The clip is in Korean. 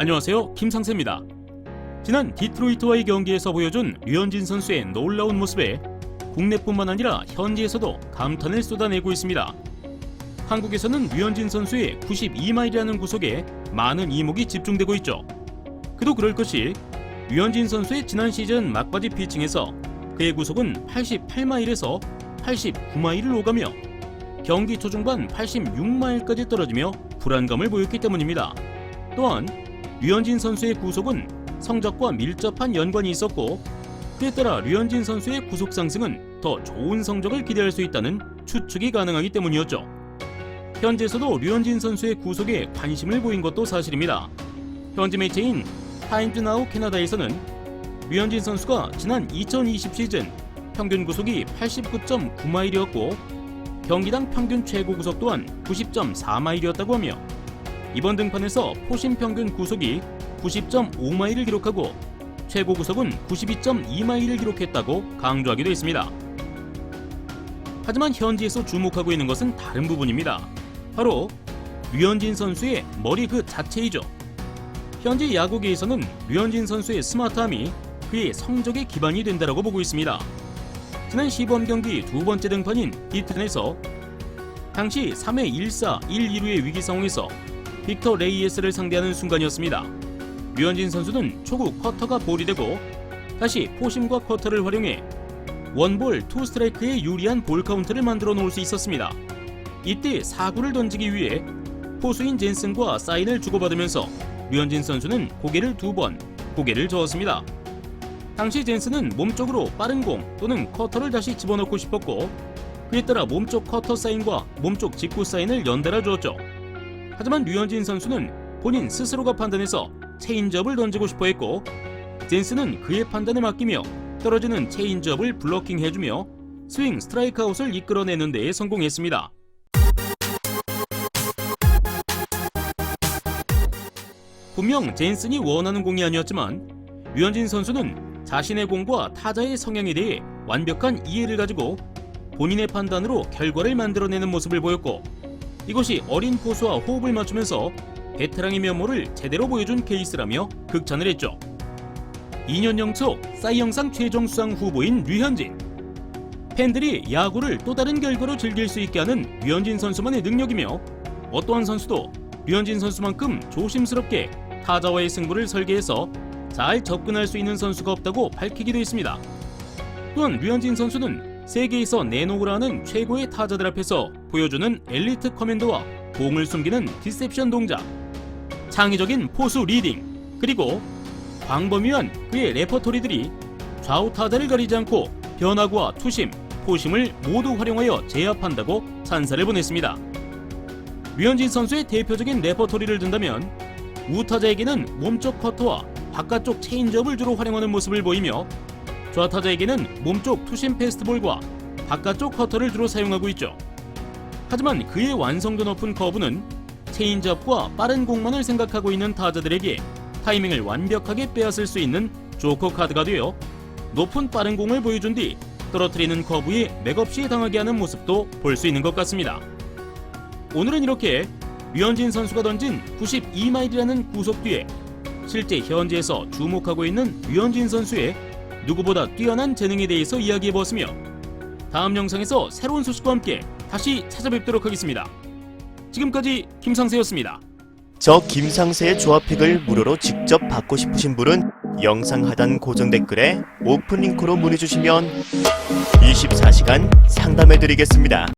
안녕하세요. 김상세입니다. 지난 디트로이트와의 경기에서 보여준 류현진 선수의 놀라운 모습에 국내뿐만 아니라 현지에서도 감탄을 쏟아내고 있습니다. 한국에서는 류현진 선수의 92마일이라는 구속에 많은 이목이 집중되고 있죠. 그도 그럴 것이 류현진 선수의 지난 시즌 막바지 피칭에서 그의 구속은 88마일에서 89마일을 오가며 경기 초중반 86마일까지 떨어지며 불안감을 보였기 때문입니다. 또한 류현진 선수의 구속은 성적과 밀접한 연관이 있었고 그에 따라 류현진 선수의 구속 상승은 더 좋은 성적을 기대할 수 있다는 추측이 가능하기 때문이었죠. 현지에서도 류현진 선수의 구속에 관심을 보인 것도 사실입니다. 현지 매체인 타임즈 나우 캐나다에서는 류현진 선수가 지난 2020 시즌 평균 구속이 89.9마일이었고 경기당 평균 최고 구속 또한 90.4마일이었다고 하며 이번 등판에서 포심 평균 구속이 90.5마일을 기록하고 최고 구속은 92.2마일을 기록했다고 강조하기도 했습니다. 하지만 현지에서 주목하고 있는 것은 다른 부분입니다. 바로 류현진 선수의 머리 그 자체이죠. 현지 야구계에서는 류현진 선수의 스마트함이 그의 성적의 기반이 된다라고 보고 있습니다. 지난 시범 경기 두 번째 등판인 히튼에서 당시 3회 1사 1, 2루의 위기 상황에서 빅터 레이에스를 상대하는 순간이었습니다. 류현진 선수는 초구 커터가 볼이 되고 다시 포심과 커터를 활용해 원볼 투 스트라이크의 유리한 볼 카운트를 만들어 놓을 수 있었습니다. 이때 사구를 던지기 위해 포수인 젠슨과 사인을 주고받으면서 류현진 선수는 고개를 두 번 고개를 저었습니다. 당시 젠슨은 몸쪽으로 빠른 공 또는 커터를 다시 집어넣고 싶었고 그에 따라 몸쪽 커터 사인과 몸쪽 직구 사인을 연달아 주었죠. 하지만 류현진 선수는 본인 스스로가 판단해서 체인지업을 던지고 싶어 했고 젠슨은 그의 판단에 맡기며 떨어지는 체인지업을 블로킹해주며 스윙 스트라이크 아웃을 이끌어내는 데에 성공했습니다. 분명 젠슨이 원하는 공이 아니었지만 류현진 선수는 자신의 공과 타자의 성향에 대해 완벽한 이해를 가지고 본인의 판단으로 결과를 만들어내는 모습을 보였고 이것이 어린 포수와 호흡을 맞추면서 베테랑의 면모를 제대로 보여준 케이스라며 극찬을 했죠. 2년 연속 사이영상 최종 수상 후보인 류현진. 팬들이 야구를 또 다른 결과로 즐길 수 있게 하는 류현진 선수만의 능력이며 어떠한 선수도 류현진 선수만큼 조심스럽게 타자와의 승부를 설계해서 잘 접근할 수 있는 선수가 없다고 밝히기도 했습니다. 또한 류현진 선수는 세계에서 내놓으라 하는 최고의 타자들 앞에서 보여주는 엘리트 커맨드와 공을 숨기는 디셉션 동작, 창의적인 포수 리딩, 그리고 광범위한 그의 레퍼토리들이 좌우 타자를 가리지 않고 변화구와 투심, 포심을 모두 활용하여 제압한다고 찬사를 보냈습니다. 류현진 선수의 대표적인 레퍼토리를 든다면 우타자에게는 몸쪽 커터와 바깥쪽 체인지업을 주로 활용하는 모습을 보이며 좌타자에게는 몸쪽 투심 패스트볼과 바깥쪽 커터를 주로 사용하고 있죠. 하지만 그의 완성도 높은 커브는 체인지업과 빠른 공만을 생각하고 있는 타자들에게 타이밍을 완벽하게 빼앗을 수 있는 조커 카드가 되어 높은 빠른 공을 보여준 뒤 떨어뜨리는 커브에 맥없이 당하게 하는 모습도 볼 수 있는 것 같습니다. 오늘은 이렇게 류현진 선수가 던진 92마일이라는 구속 뒤에 실제 현지에서 주목하고 있는 류현진 선수의 누구보다 뛰어난 재능에 대해서 이야기해 보았으며 다음 영상에서 새로운 소식과 함께 다시 찾아뵙도록 하겠습니다. 지금까지 김상세였습니다. 저 김상세의 조합팩을 무료로 직접 받고 싶으신 분은 영상 하단 고정 댓글에 오픈 링크로 문의 주시면 24시간 상담해 드리겠습니다.